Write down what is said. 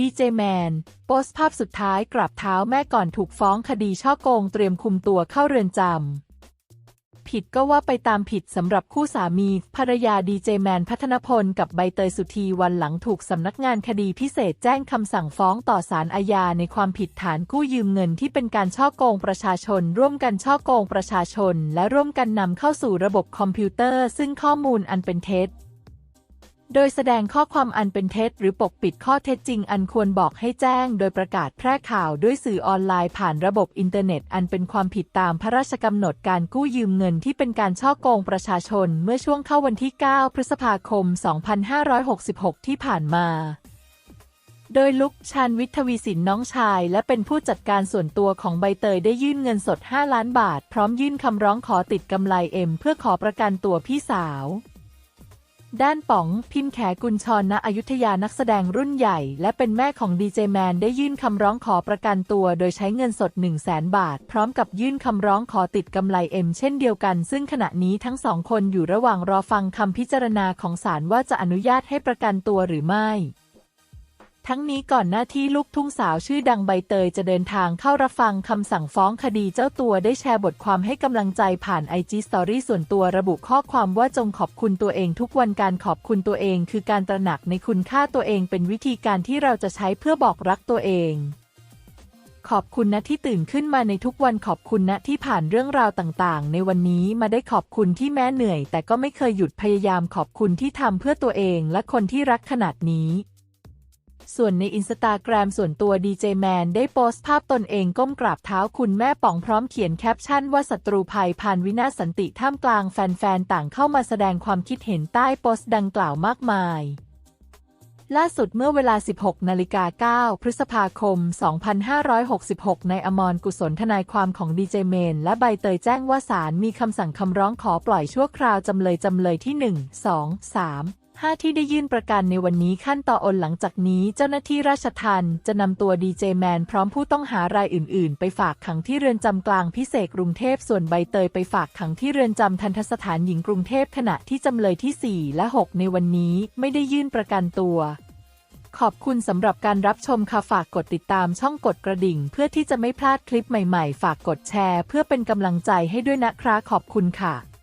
ดีเจแมน โพสต์ภาพสุดท้ายกราบเท้าแม่ก่อนถูกฟ้องคดีช่อโกงเตรียมคุมตัวเข้าเรือนจำ ผิดก็ว่าไปตามผิดสำหรับคู่สามีภรรยาดีเจแมนพัฒนพลกับใบเตยสุธีวันหลังถูกสำนักงานคดีพิเศษแจ้งคำสั่งฟ้องต่อศาลอาญาในความผิดฐานกู้ยืมเงินที่เป็นการช่อโกงประชาชน ร่วมกันช่อโกงประชาชน และร่วมกันนำเข้าสู่ระบบคอมพิวเตอร์ ซึ่งข้อมูลอันเป็นเท็จ โดยแสดงข้อความอันเป็นเท็จหรือปกปิดข้อเท็จจริงอันควรบอกให้แจ้ง โดยประกาศแพร่ข่าวด้วยสื่อออนไลน์ผ่านระบบอินเทอร์เน็ต อันเป็นความผิดตามพระราชกำหนดการกู้ยืมเงินที่เป็นการช่อโกงประชาชนเมื่อช่วงเข้าวันที่ 9 พฤษภาคม 2566 ที่ผ่านมาโดยลุกชาญวิทย์ทวีสินน้องชาย และเป็นผู้จัดการส่วนตัวของใบเตยได้ยื่นเงินสด 5 ล้านบาท พร้อมยื่นคำร้องขอติดกำไรเอ็มเพื่อขอประกันตัวพี่สาว ด้านป๋องพิมแขกุลชรณอยุธยานักแสดงรุ่นใหญ่ และเป็นแม่ของดีเจแมนได้ยื่นคำร้องขอประกันตัว โดยใช้เงินสด 1 0 0 0 0แบาท พร้อมกับยื่นคำร้องขอติดกำไรเอ็มเช่นเดียวกัน ซึ่งขณะนี้ทั้งสองคนอยู่ระหว่างรอฟังคำพิจารณาของศาลว่าจะอนุญาตให้ประกันตัวหรือไม่ ทั้งนี้ก่อนหน้าที่ลูกทุ่งสาวชื่อดังใบเตยจะเดินทางเข้ารับฟังคำสั่งฟ้องคดีเจ้าตัวได้แชร์บทความให้กำลังใจผ่านไอจีสตอรี่ส่วนตัวระบุข้อความว่าจงขอบคุณตัวเองทุกวันการขอบคุณตัวเอง คือการตระหนักในคุณค่าตัวเองเป็นวิธีการที่เราจะใช้เพื่อบอกรักตัวเองขอบคุณนะที่ตื่นขึ้นมาในทุกวันขอบคุณนะที่ผ่านเรื่องราวต่างๆ ในวันนี้มาได้ขอบคุณที่แม้เหนื่อย แต่ก็ไม่เคยหยุดพยายามขอบคุณที่ทำเพื่อตัวเองและคนที่รักขนาดนี้ ส่วนในอินสตาแกรมส่วนตัวดีเจแมนได้โพสต์ภาพตนเองก้มกราบเท้าคุณแม่ป๋องพร้อมเขียนแคปชั่นว่าศัตรูภัยพานวินาศสันติท่ามกลางแฟนๆ ต่างเข้ามาแสดงความคิดเห็นใต้โพสต์ดังกล่าวมากมาย ล่าสุดเมื่อเวลา 16 นาฬิกา 9 พฤษภาคม 2566 ในอมรกุศลทนายความของดีเจเมนและใบเตยแจ้งว่าศาลมีคำสั่งคำร้องขอปล่อยชั่วคราวจำเลยจำเลยที่ 1 2 3 5 ที่ได้ยื่นประกันในวันนี้ขั้นต่ออนหลังจากนี้เจ้าหน้าที่ราชทัณฑ์จะนำตัวดีเจแมนพร้อมผู้ต้องหารายอื่น ๆ ไปฝากขังที่เรือนจำกลางพิเศษกรุงเทพส่วนใบเตยไปฝากขังที่เรือนจำทันทสถานหญิงกรุงเทพขณะที่จำเลยที่ 4 และ 6 ในวันนี้ไม่ได้ยื่นประกันตัว ขอบคุณสำหรับการรับชมค่ะฝากกดติดตามช่องกดกระดิ่ง เพื่อที่จะไม่พลาดคลิปใหม่ ๆ ฝากกดแชร์ เพื่อเป็นกำลังใจให้ด้วยนะครับขอบคุณค่ะ